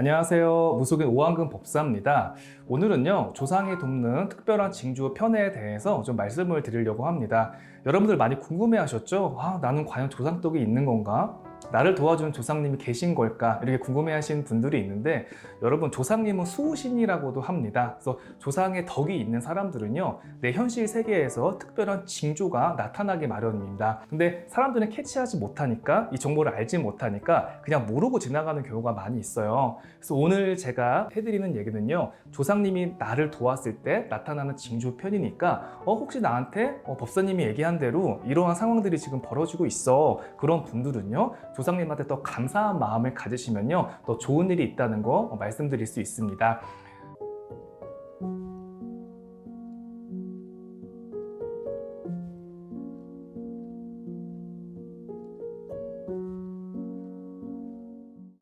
안녕하세요. 무속인 오한근 법사입니다. 오늘은요, 조상이 돕는 특별한 징조 편에 대해서 좀 말씀을 드리려고 합니다. 여러분들 많이 궁금해 하셨죠? 아, 나는 과연 조상떡이 있는 건가? 나를 도와주는 조상님이 계신 걸까? 이렇게 궁금해 하시는 분들이 있는데, 여러분, 조상님은 수신이라고도 합니다. 그래서 조상의 덕이 있는 사람들은요, 내 현실 세계에서 특별한 징조가 나타나기 마련입니다. 근데 사람들은 캐치하지 못하니까, 이 정보를 알지 못하니까, 그냥 모르고 지나가는 경우가 많이 있어요. 그래서 오늘 제가 해드리는 얘기는요, 조상님이 나를 도왔을 때 나타나는 징조 편이니까, 어, 혹시 나한테 어, 법사님이 얘기한 대로 이러한 상황들이 지금 벌어지고 있어. 그런 분들은요, 조상님한테 더 감사한 마음을 가지시면요, 더 좋은 일이 있다는 거 어, 말씀드릴 수 있습니다.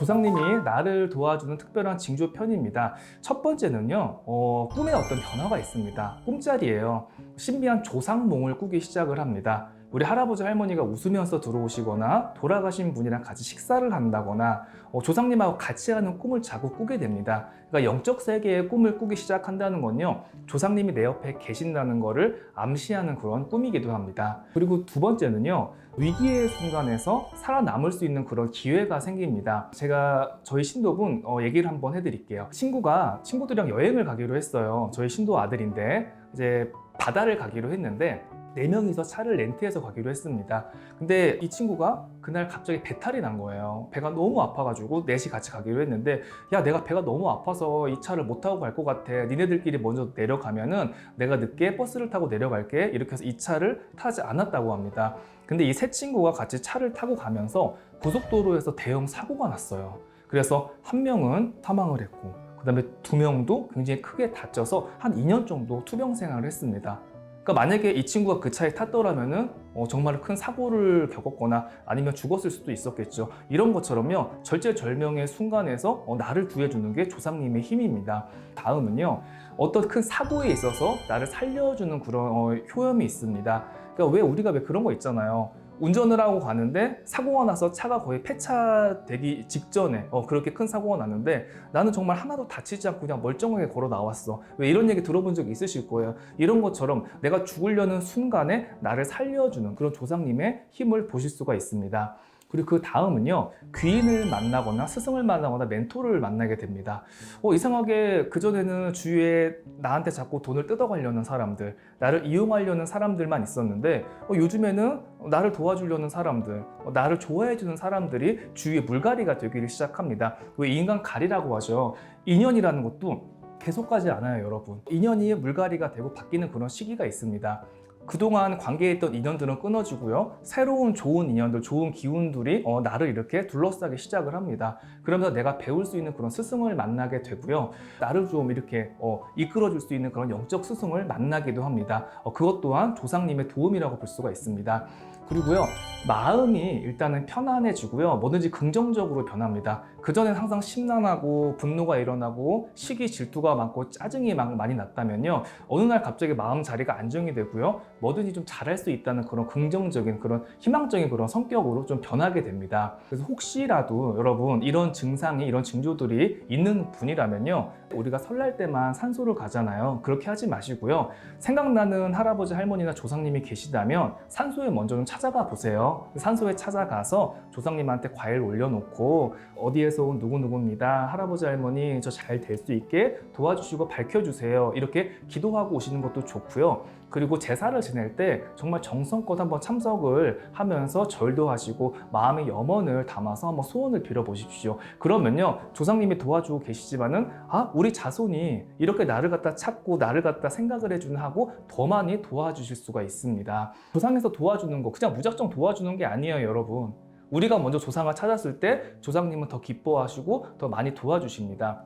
조상님이 나를 도와주는 특별한 징조 편입니다. 첫 번째는요, 어, 꿈에 어떤 변화가 있습니다. 꿈자리예요. 신비한 조상몽을 꾸기 시작을 합니다. 우리 할아버지 할머니가 웃으면서 들어오시거나 돌아가신 분이랑 같이 식사를 한다거나 어, 조상님하고 같이 하는 꿈을 자꾸 꾸게 됩니다. 그러니까 영적 세계의 꿈을 꾸기 시작한다는 건요, 조상님이 내 옆에 계신다는 것을 암시하는 그런 꿈이기도 합니다. 그리고 두 번째는요, 위기의 순간에서 살아남을 수 있는 그런 기회가 생깁니다. 제가 저희 신도분 어, 얘기를 한번 해드릴게요. 친구가 친구들이랑 여행을 가기로 했어요. 저희 신도 아들인데 이제 바다를 가기로 했는데 네 명이서 차를 렌트해서 가기로 했습니다. 근데 이 친구가 그날 갑자기 배탈이 난 거예요. 배가 너무 아파가지고 넷이 같이 가기로 했는데 야 내가 배가 너무 아파서 이 차를 못 타고 갈 것 같아. 니네들끼리 먼저 내려가면은 내가 늦게 버스를 타고 내려갈게. 이렇게 해서 이 차를 타지 않았다고 합니다. 근데 이 세 친구가 같이 차를 타고 가면서 고속도로에서 대형 사고가 났어요. 그래서 한 명은 사망을 했고 그 다음에 두 명도 굉장히 크게 다쳐서 한 2년 정도 투병 생활을 했습니다. 그러니까 만약에 이 친구가 그 차에 탔더라면은 어, 정말 큰 사고를 겪었거나 아니면 죽었을 수도 있었겠죠. 이런 것처럼요 절제절명의 순간에서 어, 나를 구해주는 게 조상님의 힘입니다. 다음은요 어떤 큰 사고에 있어서 나를 살려주는 그런 어, 효험이 있습니다. 그러니까 왜 우리가 왜 그런 거 있잖아요. 운전을 하고 가는데 사고가 나서 차가 거의 폐차되기 직전에 어, 그렇게 큰 사고가 났는데 나는 정말 하나도 다치지 않고 그냥 멀쩡하게 걸어 나왔어. 왜 이런 얘기 들어본 적 있으실 거예요. 이런 것처럼 내가 죽으려는 순간에 나를 살려주는 그런 조상님의 힘을 보실 수가 있습니다. 그리고 그 다음은요, 귀인을 만나거나 스승을 만나거나 멘토를 만나게 됩니다. 어, 이상하게 그전에는 주위에 나한테 자꾸 돈을 뜯어가려는 사람들, 나를 이용하려는 사람들만 있었는데, 어, 요즘에는 나를 도와주려는 사람들, 어, 나를 좋아해주는 사람들이 주위에 물갈이가 되기를 시작합니다. 왜 인간 가리라고 하죠. 인연이라는 것도 계속 가지 않아요, 여러분. 인연이 물갈이가 되고 바뀌는 그런 시기가 있습니다. 그동안 관계했던 인연들은 끊어지고요. 새로운 좋은 인연들, 좋은 기운들이 어, 나를 이렇게 둘러싸기 시작을 합니다. 그러면서 내가 배울 수 있는 그런 스승을 만나게 되고요. 나를 좀 이렇게 어, 이끌어줄 수 있는 그런 영적 스승을 만나기도 합니다. 어, 그것 또한 조상님의 도움이라고 볼 수가 있습니다. 그리고요, 마음이 일단은 편안해지고요. 뭐든지 긍정적으로 변합니다. 그전엔 항상 심란하고 분노가 일어나고 시기 질투가 많고 짜증이 막 많이 났다면요. 어느 날 갑자기 마음 자리가 안정이 되고요. 뭐든지 좀 잘할 수 있다는 그런 긍정적인 그런 희망적인 그런 성격으로 좀 변하게 됩니다. 그래서 혹시라도 여러분 이런 증상이 이런 징조들이 있는 분이라면요. 우리가 설날 때만 산소를 가잖아요. 그렇게 하지 마시고요. 생각나는 할아버지 할머니나 조상님이 계시다면 산소에 먼저 좀 찾아가 보세요. 산소에 찾아가서 조상님한테 과일 올려놓고 어디에서 온 누구누구입니다. 할아버지 할머니 저 잘 될 수 있게 도와주시고 밝혀주세요. 이렇게 기도하고 오시는 것도 좋고요. 그리고 제사를 지낼 때 정말 정성껏 한번 참석을 하면서 절도 하시고 마음의 염원을 담아서 한번 소원을 빌어보십시오. 그러면요 조상님이 도와주고 계시지만은 아 우리 자손이 이렇게 나를 갖다 찾고 나를 갖다 생각을 해주는 하고 더 많이 도와주실 수가 있습니다. 조상에서 도와주는 거 그냥 무작정 도와주는 게 아니에요 여러분. 우리가 먼저 조상을 찾았을 때 조상님은 더 기뻐하시고 더 많이 도와주십니다.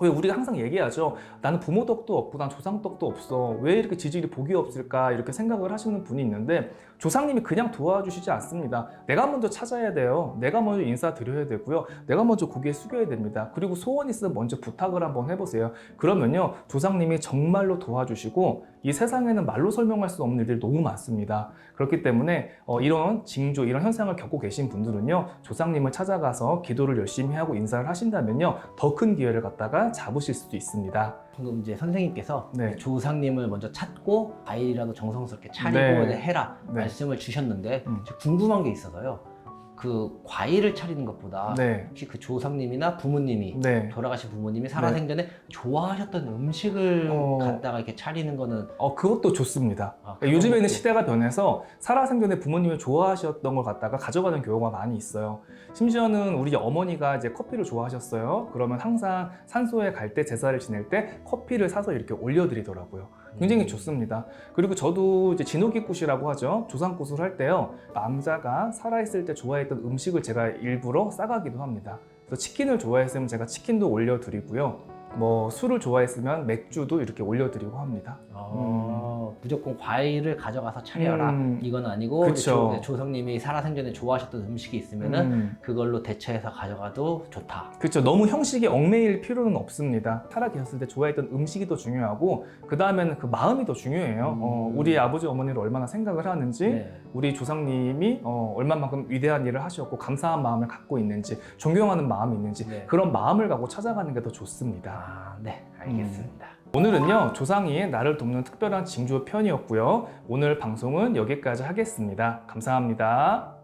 왜 우리가 항상 얘기하죠. 나는 부모 덕도 없고 난 조상 덕도 없어. 왜 이렇게 지질이 복이 없을까? 이렇게 생각을 하시는 분이 있는데 조상님이 그냥 도와주시지 않습니다. 내가 먼저 찾아야 돼요. 내가 먼저 인사드려야 되고요. 내가 먼저 고개 숙여야 됩니다. 그리고 소원 있으면 먼저 부탁을 한번 해보세요. 그러면요. 조상님이 정말로 도와주시고 이 세상에는 말로 설명할 수 없는 일들이 너무 많습니다. 그렇기 때문에 어, 이런 징조, 이런 현상을 겪고 계신 분들은요, 조상님을 찾아가서 기도를 열심히 하고 인사를 하신다면요, 더 큰 기회를 갖다가 잡으실 수도 있습니다. 방금 이제 선생님께서 네. 조상님을 먼저 찾고 과일이라도 정성스럽게 차리고 네. 해라 네. 말씀을 주셨는데 음. 제가 궁금한 게 있어서요. 그 과일을 차리는 것보다 네, 혹시 그 조상님이나 부모님이 네. 돌아가신 부모님이 살아생전에 좋아하셨던 음식을 어. 갖다가 이렇게 차리는 거는 어, 그것도 좋습니다. 아, 그러니까 요즘에는 그런 시대가 변해서 살아생전에 부모님이 좋아하셨던 걸 갖다가 가져가는 경우가 많이 있어요. 심지어는 우리 어머니가 이제 커피를 좋아하셨어요. 그러면 항상 산소에 갈 때 제사를 지낼 때 커피를 사서 이렇게 올려드리더라고요. 굉장히 음. 좋습니다. 그리고 저도 이제 진호기굿이라고 하죠. 조상굿을 할 때요. 남자가 살아있을 때 좋아했던 음식을 제가 일부러 싸가기도 합니다. 그래서 치킨을 좋아했으면 제가 치킨도 올려드리고요. 뭐 술을 좋아했으면 맥주도 이렇게 올려드리고 합니다. 어, 무조건 과일을 가져가서 차려라 음. 이건 아니고 그쵸. 조, 조상님이 살아생전에 좋아하셨던 음식이 있으면은 음. 그걸로 대체해서 가져가도 좋다. 그렇죠. 너무 형식에 얽매일 필요는 없습니다. 살아 계셨을 때 좋아했던 음식이 더 중요하고 그 다음에는 그 마음이 더 중요해요. 음. 어, 우리 아버지 어머니를 얼마나 생각을 하는지, 네. 우리 조상님이 어, 얼마만큼 위대한 일을 하셨고 감사한 마음을 갖고 있는지, 존경하는 마음이 있는지 네. 그런 마음을 갖고 찾아가는 게 더 좋습니다. 아, 네, 알겠습니다. 오늘은요 조상이 나를 돕는 특별한 징조 편이었고요. 오늘 방송은 여기까지 하겠습니다. 감사합니다.